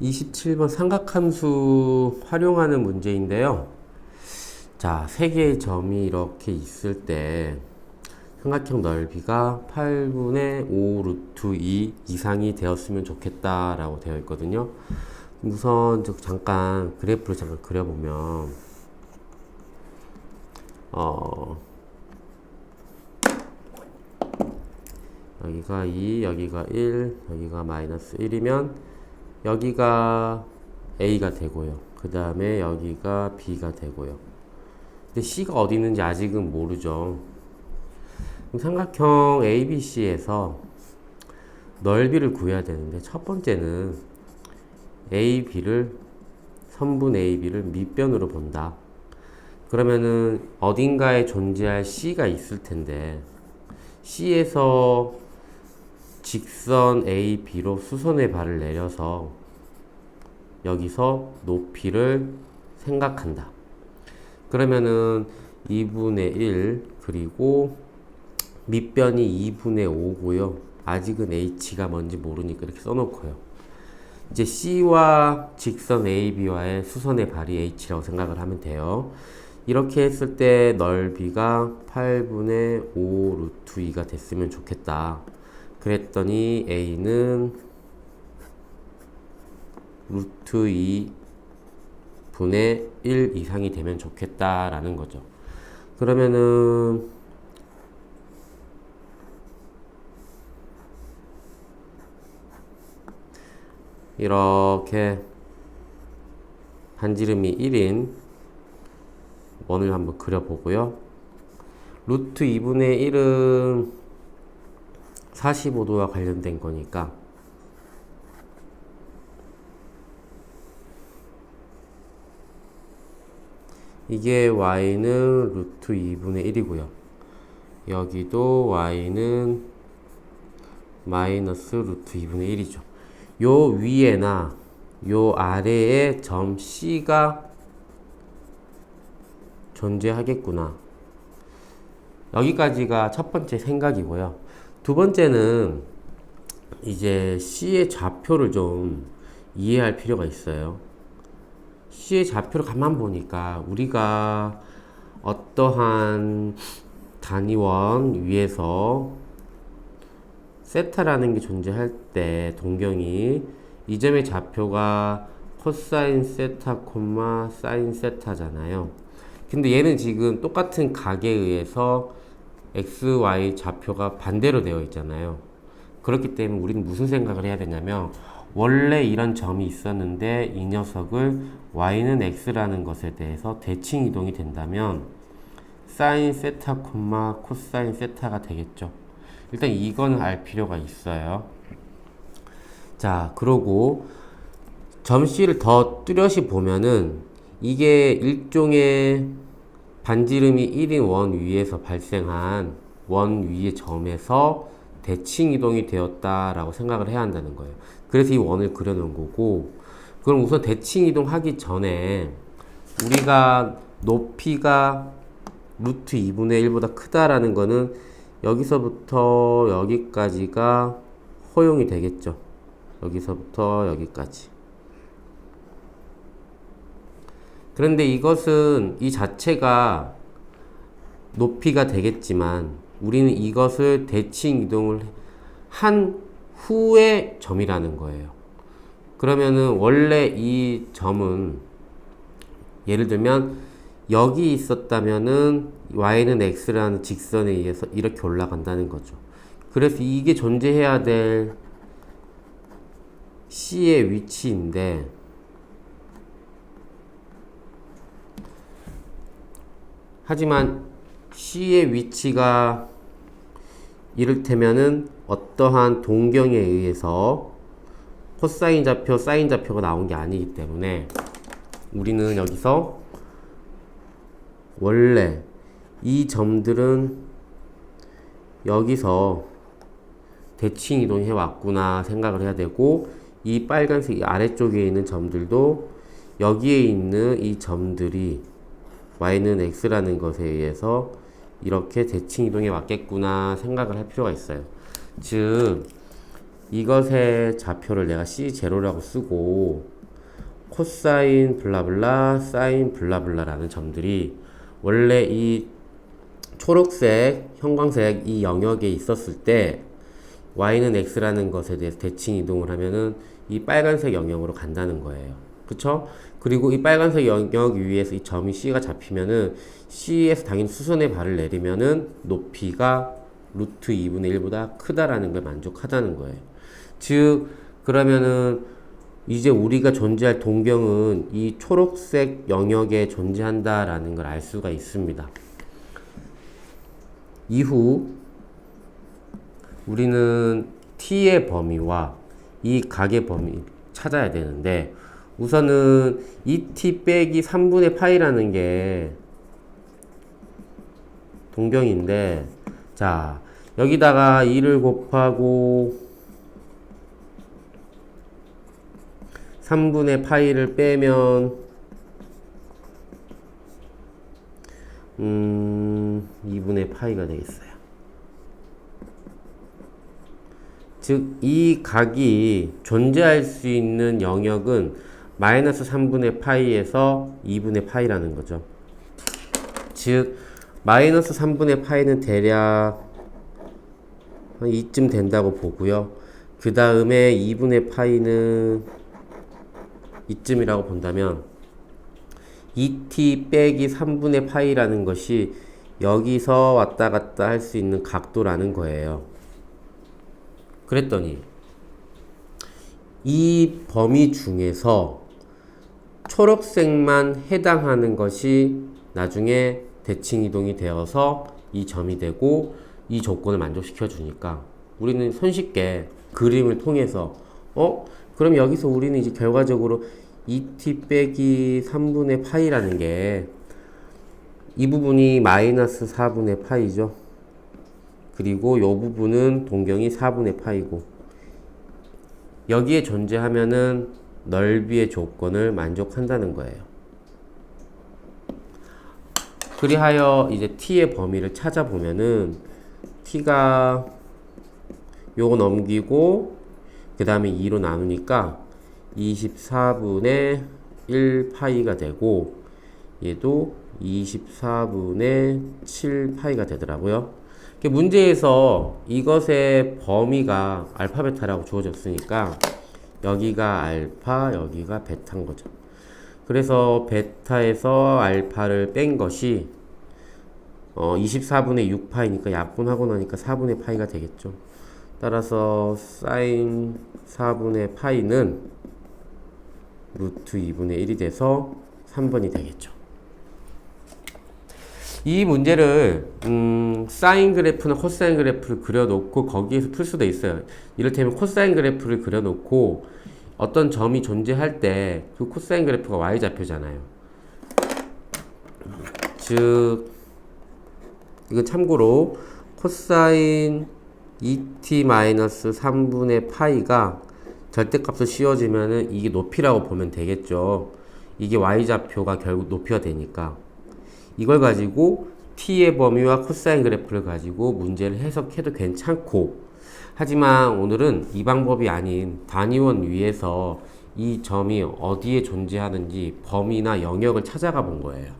27번 삼각함수 활용하는 문제인데요. 자, 세 개의 점이 이렇게 있을 때 삼각형 넓이가 8분의 5 루트 2 이상이 되었으면 좋겠다라고 되어 있거든요. 우선 저 잠깐 그래프를 잠깐 그려보면 어 여기가 2, 여기가 1, 여기가 마이너스 1이면 여기가 A가 되고요. 그 다음에 여기가 B가 되고요. 근데 C가 어디 있는지 아직은 모르죠. 삼각형 ABC에서 넓이를 구해야 되는데 첫 번째는 AB를 선분 AB를 밑변으로 본다. 그러면은 어딘가에 존재할 C가 있을 텐데 C에서 직선 AB로 수선의 발을 내려서 여기서 높이를 생각한다. 그러면은 2분의 1 그리고 밑변이 2분의 5고요. 아직은 H가 뭔지 모르니까 이렇게 써놓고요. 이제 C와 직선 AB와의 수선의 발이 H라고 생각을 하면 돼요. 이렇게 했을 때 넓이가 8분의 5 루트 2가 됐으면 좋겠다. 그랬더니 A는 루트 2 분의 1 이상이 되면 좋겠다라는 거죠. 그러면은 이렇게 반지름이 1인 원을 한번 그려보고요. 루트 2분의 1은 45도와 관련된 거니까 이게 y는 루트 2분의 1이고요. 여기도 y는 마이너스 루트 2분의 1이죠. 요 위에나 요 아래에 점 C가 존재하겠구나. 여기까지가 첫 번째 생각이고요. 두 번째는 이제 C의 좌표를 좀 이해할 필요가 있어요. C의 좌표를 가만 보니까 우리가 어떠한 단위원 위에서 세타라는 게 존재할 때 동경이 이 점의 좌표가 코사인 세타 콤마 사인 세타잖아요. 근데 얘는 지금 똑같은 각에 의해서 x, y 좌표가 반대로 되어 있잖아요. 그렇기 때문에 우리는 무슨 생각을 해야 되냐면 원래 이런 점이 있었는데 이 녀석을 y는 x라는 것에 대해서 대칭 이동이 된다면 사인 세타 콤마 코사인 세타가 되겠죠. 일단 이건 알 필요가 있어요. 자, 그러고 점 C를 더 뚜렷이 보면은 이게 일종의 반지름이 1인 원 위에서 발생한 원 위의 점에서 대칭 이동이 되었다라고 생각을 해야 한다는 거예요. 그래서 이 원을 그려놓은 거고, 그럼 우선 대칭 이동하기 전에 우리가 높이가 루트 2분의 1보다 크다라는 거는 여기서부터 여기까지가 허용이 되겠죠. 여기서부터 여기까지. 그런데 이것은 이 자체가 높이가 되겠지만 우리는 이것을 대칭 이동을 한 후의 점이라는 거예요. 그러면은 원래 이 점은 예를 들면 여기 있었다면은 y는 x라는 직선에 의해서 이렇게 올라간다는 거죠. 그래서 이게 존재해야 될 c의 위치인데 하지만 C의 위치가 이를테면은 어떠한 동경에 의해서 코사인 좌표, 사인 좌표가 나온 게 아니기 때문에 우리는 여기서 원래 이 점들은 여기서 대칭 이동해 왔구나 생각을 해야 되고 이 빨간색 아래쪽에 있는 점들도 여기에 있는 이 점들이 y는 x라는 것에 의해서 이렇게 대칭 이동에 왔겠구나 생각을 할 필요가 있어요. 즉 이것의 좌표를 내가 C0라고 쓰고 코사인 블라블라 사인 블라블라라는 점들이 원래 이 초록색 형광색 이 영역에 있었을 때 y는 x라는 것에 대해서 대칭 이동을 하면은 이 빨간색 영역으로 간다는 거예요. 그쵸? 그리고 이 빨간색 영역 위에서 이 점이 C가 잡히면은 C에서 당연히 수선의 발을 내리면은 높이가 루트 2분의 1보다 크다라는 걸 만족하다는 거예요. 즉, 그러면은 이제 우리가 존재할 동경은 이 초록색 영역에 존재한다라는 걸 알 수가 있습니다. 이후 우리는 t의 범위와 이 각의 범위 찾아야 되는데 우선은 이 t 빼기 3분의 파이라는 게 동경인데 자 여기다가 2를 곱하고 3분의 파이를 빼면 음 2분의 파이가 되겠어요. 즉, 이 각이 존재할 수 있는 영역은 마이너스 3분의 파이에서 2분의 파이라는 거죠. 즉, 마이너스 3분의 파이는 대략 한 이쯤 된다고 보고요. 그 다음에 2분의 파이는 이쯤이라고 본다면 2t 빼기 3분의 파이라는 것이 여기서 왔다 갔다 할 수 있는 각도라는 거예요. 그랬더니 이 범위 중에서 초록색만 해당하는 것이 나중에 대칭 이동이 되어서 이 점이 되고 이 조건을 만족시켜 주니까 우리는 손쉽게 그림을 통해서 어? 그럼 여기서 우리는 이제 결과적으로 2t 빼기 3분의 파이라는 게 이 부분이 마이너스 4분의 파이죠. 그리고 이 부분은 동경이 4분의 파이고 여기에 존재하면은 넓이의 조건을 만족한다는 거예요. 그리하여 이제 t의 범위를 찾아보면은 t가 요거 넘기고 그 다음에 2로 나누니까 24분의 1 파이가 되고 얘도 24분의 7 파이가 되더라고요. 그 문제에서 이것의 범위가 알파 베타라고 주어졌으니까 여기가 알파 여기가 베타인 거죠. 그래서 베타에서 알파를 뺀 것이 어 24분의 6파이니까 약분하고 나니까 4분의 파이가 되겠죠. 따라서 사인 4분의 파이는 루트 2분의 1이 돼서 3번이 되겠죠. 이 문제를 음, 사인 그래프나 코사인 그래프를 그려놓고 거기에서 풀 수도 있어요. 이를테면 코사인 그래프를 그려놓고 어떤 점이 존재할 때 그 코사인 그래프가 y좌표잖아요. 즉 이건 참고로 코사인 2t-3분의 파이가 절대값을 씌워주면은 이게 높이라고 보면 되겠죠. 이게 y좌표가 결국 높이가 되니까 이걸 가지고 t의 범위와 코사인 그래프를 가지고 문제를 해석해도 괜찮고 하지만 오늘은 이 방법이 아닌 단위원 위에서 이 점이 어디에 존재하는지 범위나 영역을 찾아가 본 거예요.